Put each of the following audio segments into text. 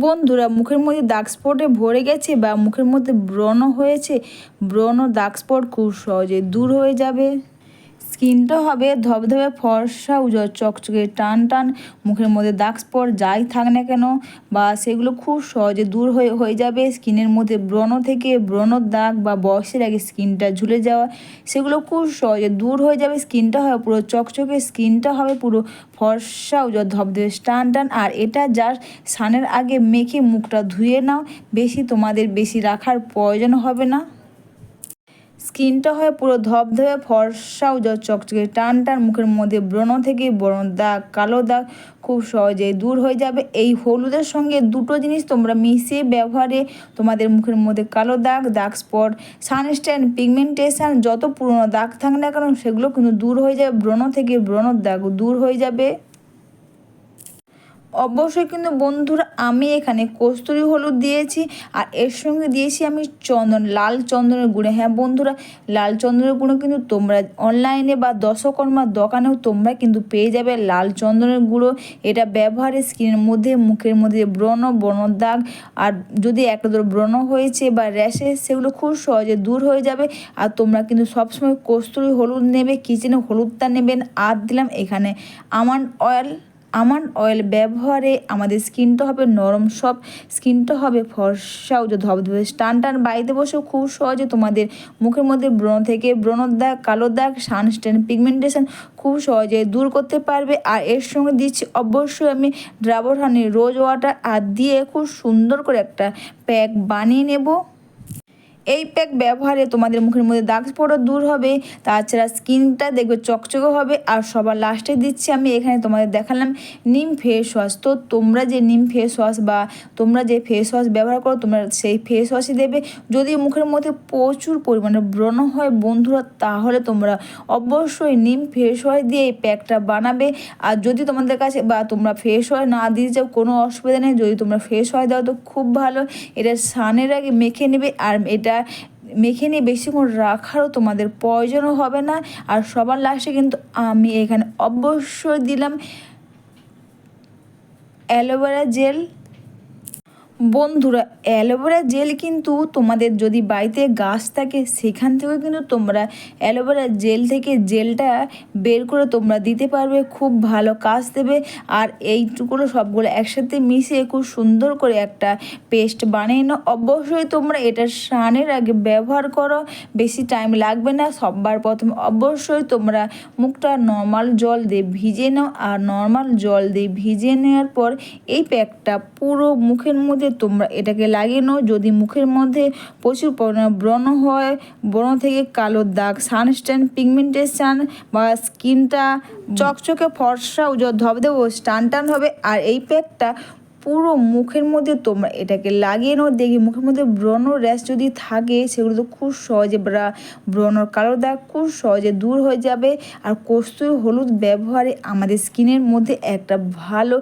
বন্ধুরা, মুখের মধ্যে দাগ স্পটে ভরে গেছে বা মুখের মধ্যে ব্রণ হয়েছে, ব্রণ দাগ স্পট খুব সহজে দূর হয়ে যাবে। স্কিনটা হবে ধবধবে, ফর্সা উজ্জ্বল চকচকে, টান টান, মুখের মধ্যে দাগ স্পট যাই থাক না কেন, বা সেগুলো খুব সহজে দূর হয়ে হয়ে যাবে। স্কিনের মধ্যে ব্রণ থেকে ব্রণর দাগ বা বয়সের আগে স্কিনটা ঝুলে যাওয়া, সেগুলো খুব সহজে দূর হয়ে যাবে। স্কিনটা হবে পুরো চকচকে, স্কিনটা হবে পুরো ফর্সা উজ্জ্বল ধবধবে, টান টান। আর এটা যার স্নানের আগে মেখে মুখটা ধুয়ে নাও। বেশি তোমাদের বেশি রাখার প্রয়োজন হবে না। স্কিনটা হয় পুরো ধবধবে, ফর্সা উজ্জ্বল চকচকে। টান টান মুখের মধ্যে ব্রণ থেকে ব্রণ দাগ, কালো দাগ খুব সহজেই দূর হয়ে যাবে। এই হলুদের সঙ্গে দুটো জিনিস তোমরা মিশিয়ে ব্যবহারে তোমাদের মুখের মধ্যে কালো দাগ দাগ স্পট, সানস্ট্যান্ড, পিগমেন্টেশন, যত পুরনো দাগ থাক না কারণ সেগুলো কিন্তু দূর হয়ে যাবে, ব্রণ থেকে ব্রণর দাগ দূর হয়ে যাবে। অবশ্যই কিন্তু বন্ধুরা, আমি এখানে কস্তুরি হলুদ দিয়েছি আর এর সঙ্গে দিয়েছি আমি চন্দন, লাল চন্দনের গুঁড়ো। হ্যাঁ বন্ধুরা, লাল চন্দনের গুঁড়ো কিন্তু তোমরা অনলাইনে বা দশকর্মার দোকানেও তোমরা কিন্তু পেয়ে যাবে লাল চন্দনের গুঁড়ো। এটা ব্যবহারে স্কিনের মধ্যে, মুখের মধ্যে ব্রণ ব্রণর দাগ আর যদি একটা ধরো ব্রণ হয়েছে বা র্যাশে সেগুলো খুব সহজে দূর হয়ে যাবে। আর তোমরা কিন্তু সবসময় কস্তুরি হলুদ নেবে কিচেনে হলুদটা নেবেন আর দিলাম এখানে। আমন্ড অয়েল আমন্ড অয়েল ব্যবহারে আমাদের স্কিনটা হবে নরম, সব স্কিনটা হবে ফর্সা ও যে ধবধবে টান টান বাড়িতে বসেও খুব সহজে তোমাদের মুখের মধ্যে ব্রণ থেকে, ব্রণর দাগ, কালো দাগ সানস্টেন পিগমেন্টেশন খুব সহজে দূর করতে পারবে। আর এর সঙ্গে দিচ্ছি অবশ্যই আমি ড্রাবর হানি রোজ ওয়াটার আর দিয়ে খুব সুন্দর করে একটা প্যাক বানিয়ে নেব। এই প্যাক ব্যবহারে তোমাদের মুখের মধ্যে দাগ স্পটও দূর হবে, তাছাড়া স্কিনটা দেখবে চকচকে হবে, আর সবার লাস্টে দিচ্ছি আমি, এখানে তোমাদের দেখালাম নিম ফেস ওয়াশ তো তোমরা যে নিম ফেস ওয়াশ বা তোমরা যে ফেস ওয়াশ ব্যবহার করো, তোমরা সেই ফেস ওয়াশই দেবে। যদি মুখের মধ্যে প্রচুর পরিমাণে ব্রণ হয় বন্ধুরা, তাহলে তোমরা অবশ্যই নিম ফেস ওয়াশ দিয়ে এই প্যাকটা বানাবে। আর যদি তোমাদের কাছে বা তোমরা ফেস ওয়াশ না দিয়ে যাও, কোনো অসুবিধা নেই। যদি তোমরা ফেস ওয়াশ দাও তো খুব ভালো। এটা সানের আগে মেখে নেবে, আর এটা মেখে নিয়ে বেশিক্ষণ রাখারও তোমাদের প্রয়োজনও হবে না। আর সবার লাস্টে কিন্তু আমি এখানে অবশ্যই দিলাম অ্যালোভেরা জেল। বন্ধুরা, অ্যালোভেরা জেল কিন্তু তোমাদের যদি বাড়িতে গাছ থাকে, সেখান থেকেও কিন্তু তোমরা অ্যালোভেরা জেল থেকে জেলটা বের করে তোমরা দিতে পারবে, খুব ভালো কাজ দেবে। আর এইটুকুলো সবগুলো একসাথে মিশিয়ে খুব সুন্দর করে একটা পেস্ট বানিয়ে নাও। অবশ্যই তোমরা এটা স্নানের আগে ব্যবহার করো, বেশি টাইম লাগবে না, সববার প্রথমে অবশ্যই তোমরা মুখটা নর্মাল জল দিয়ে ভিজে নাও। আর নর্মাল জল দিয়ে ভিজে নেওয়ার পর এই প্যাকটা পুরো মুখের মধ্যে তোমরা এটাকে লাগিয়ে নাও। যদি মুখের মধ্যে প্রচুর পরিমাণে ব্রণ হয়, ব্রণ থেকে কালো দাগ সানস্ট্যান পিগমেন্টেশন বা স্কিনটা চকচকে ফর্সা ও ধবধব টান টান হবে। আর এই প্যাকটা পুরো মুখের মধ্যে তোমরা এটাকে লাগিয়ে নাও। দেখি মুখের মধ্যে ব্রণ র্যাশ যদি থাকে, সেগুলো তো খুব সহজে ব্রা ব্রণর কালো দাগ খুব সহজে দূর হয়ে যাবে। আর কস্তুরি হলুদ ব্যবহারে আমাদের স্কিনের মধ্যে একটা ভালো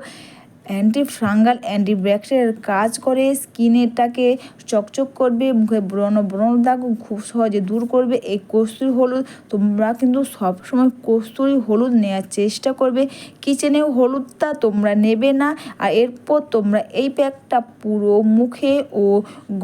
অ্যান্টি ফাঙ্গাল অ্যান্টি ব্যাকটেরিয়ার কাজ করে স্কিনেরটাকে চকচক করবে, মুখে ব্রণ ব্রণ দাগ খুব সহজে দূর করবে, এই কস্তুরি হলুদ তোমরা কিন্তু সবসময় কস্তুরি হলুদ নেওয়ার চেষ্টা করবে। কিচেনেও হলুদটা তোমরা নেবে না, আর এরপর তোমরা এই প্যাকটা পুরো মুখে ও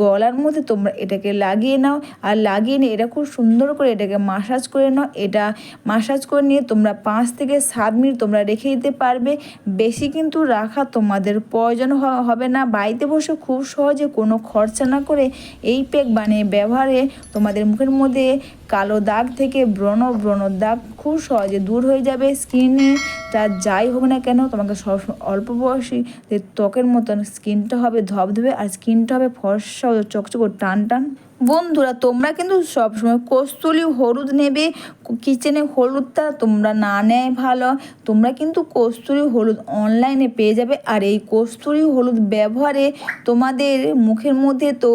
গলার মধ্যে তোমরা এটাকে লাগিয়ে নাও, আর লাগিয়ে নিয়ে এটা খুব সুন্দর করে এটাকে মাসাজ করে নাও। এটা মাসাজ করে নিয়ে তোমরা পাঁচ থেকে সাত মিনিট তোমরা রেখে দিতে পারবে। বেশি কিন্তু রাখা তোমাদের প্রয়োজন হবে না। বাড়িতে বসে খুব সহজে কোনো খরচা না করে এই প্যাক বানিয়ে ব্যবহারে তোমাদের মুখের মধ্যে কালো দাগ থেকে ব্রণ ব্রণ দাগ খুব সহজে দূর হয়ে যাবে। স্কিনে তা যাই হোক না কেন, তোমাকে সবসময় অল্প বয়সী ত্বকের মতন স্কিনটা হবে ধবধবে, আর স্কিনটা হবে ফর্সা চকচক টান টান বন্ধুরা, তোমরা কিন্তু সবসময় কস্তুরি হলুদ নেবে, কিচেনে হলুদটা তোমরা না নেয় ভালো। তোমরা কিন্তু কস্তুরি হলুদ অনলাইনে পেয়ে যাবে। আর এই কস্তুরি হলুদ ব্যবহারে তোমাদের মুখের মধ্যে তো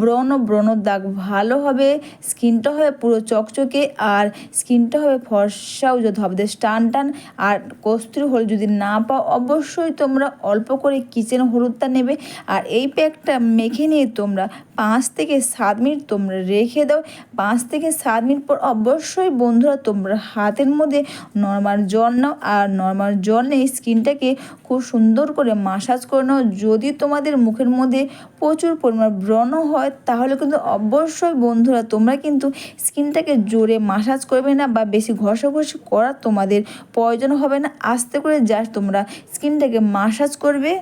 ব্রণ ব্রণ দাগ ভালো হবে, স্কিনটা হবে পুরো চকচকে, আর স্কিনটা হবে ফর্সাও ও ধবদে টান টান আর কস্তুরি হলুদ যদি না পাও, অবশ্যই তোমরা অল্প করে কিচেন হলুদটা নেবে। আর এই প্যাকটা মেখে নিয়ে তোমরা পাঁচ থেকে সাত মিনিট তোমরা রেখে দাও। পাঁচ থেকে সাত মিনিট পর অবশ্যই বন্ধুরা তোমরা হাতের মধ্যে নর্মাল জল নাও আর নর্মাল জল নিয়ে স্কিনটাকে খুব সুন্দর করে মাসাজ করে নাও। যদি তোমাদের মুখের মধ্যে প্রচুর পরিমাণ ব্রণ হয়, তাহলে কিন্তু অবশ্যই বন্ধুরা তোমরা কিন্তু স্কিনটাকে জোরে মাসাজ করবে না বা বেশি ঘষাঘষি করার তোমাদের প্রয়োজন হবে না। আস্তে করে জাস্ট তোমরা স্কিনটাকে মাসাজ করবে।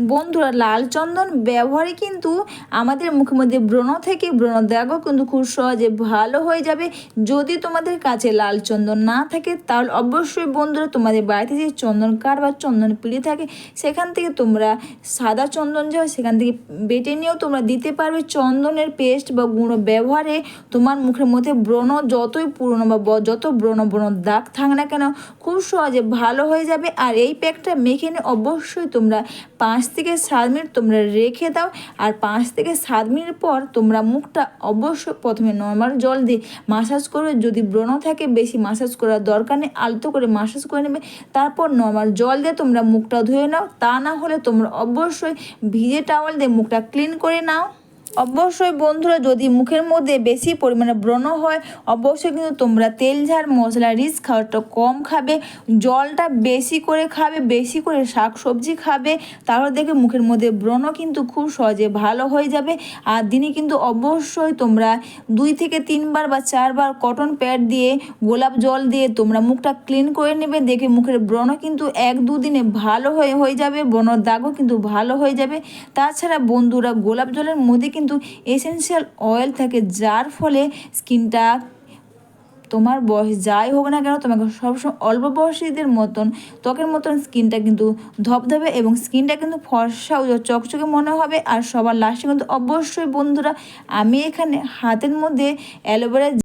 বন্ধুরা, লাল চন্দন ব্যবহারে কিন্তু আমাদের মুখের মধ্যে ব্রণ থেকে ব্রণ দাগও কিন্তু খুব সহজে ভালো হয়ে যাবে। যদি তোমাদের কাছে লাল চন্দন না থাকে, তাহলে অবশ্যই বন্ধুরা তোমাদের বাড়িতে যে চন্দন কাঠ বা চন্দন পিড়ি থাকে, সেখান থেকে তোমরা সাদা চন্দন যাও, সেখান থেকে বেটে নিয়েও তোমরা দিতে পারবে। চন্দনের পেস্ট বা গুঁড়ো ব্যবহারে তোমার মুখের মধ্যে ব্রণ যতই পুরনো বা ব- যত ব্রণ ব্রণ দাগ থাক না কেন, খুব সহজে ভালো হয়ে যাবে। আর এই প্যাকটা মেখে নিয়ে অবশ্যই তোমরা পাঁচ থেকে সাত মিনিট তোমরা রেখে দাও আর পাঁচ থেকে সাত মিনিট পর তোমরা মুখটা অবশ্য প্রথমে নর্মাল জল দিয়ে মাসাজ করবে। যদি ব্রণ থাকে বেশি মাসাজ করার দরকার নেই, আলতো করে মাসাজ করে নেবে। তারপর নর্মাল জল দিয়ে তোমরা মুখটা ধুয়ে নাও। তা না হলে তোমরা অবশ্যই ভিজে টাওয়াল দিয়ে মুখটা ক্লিন করে নাও। অবশ্যই বন্ধুরা, যদি মুখের মধ্যে বেশি পরিমাণে ব্রণ হয়, অবশ্যই কিন্তু তোমরা তেল ঝাল, মশলা রিচ খাওয়াটা কম খাবে, জলটা বেশি করে খাবে, বেশি করে শাক সবজি খাবে, তাহলে দেখে মুখের মধ্যে ব্রণ কিন্তু খুব সহজে ভালো হয়ে যাবে। আর দিনে কিন্তু অবশ্যই তোমরা দুই থেকে তিনবার বা চারবার কটন প্যাড দিয়ে, গোলাপ জল দিয়ে তোমরা মুখটা ক্লিন করে নেবে দেখে মুখের ব্রণ কিন্তু এক দুদিনে ভালো হয়ে হয়ে যাবে, ব্রণর দাগও কিন্তু ভালো হয়ে যাবে। তাছাড়া বন্ধুরা, গোলাপ জলের মধ্যে কিন্তু এসেনশিয়াল অয়েল থাকে যার ফলে স্কিনটা তোমার বয়স যাই হোক না কেন তোমাকে সবসময় অল্প বয়সীদের মতন ত্বকের মতন স্কিনটা কিন্তু ধপধপে এবং স্কিনটা কিন্তু ফর্সা চকচকে মনে হবে আর সবার লাস্টে কিন্তু অবশ্যই বন্ধুরা আমি এখানে হাতের মধ্যে অ্যালোভেরা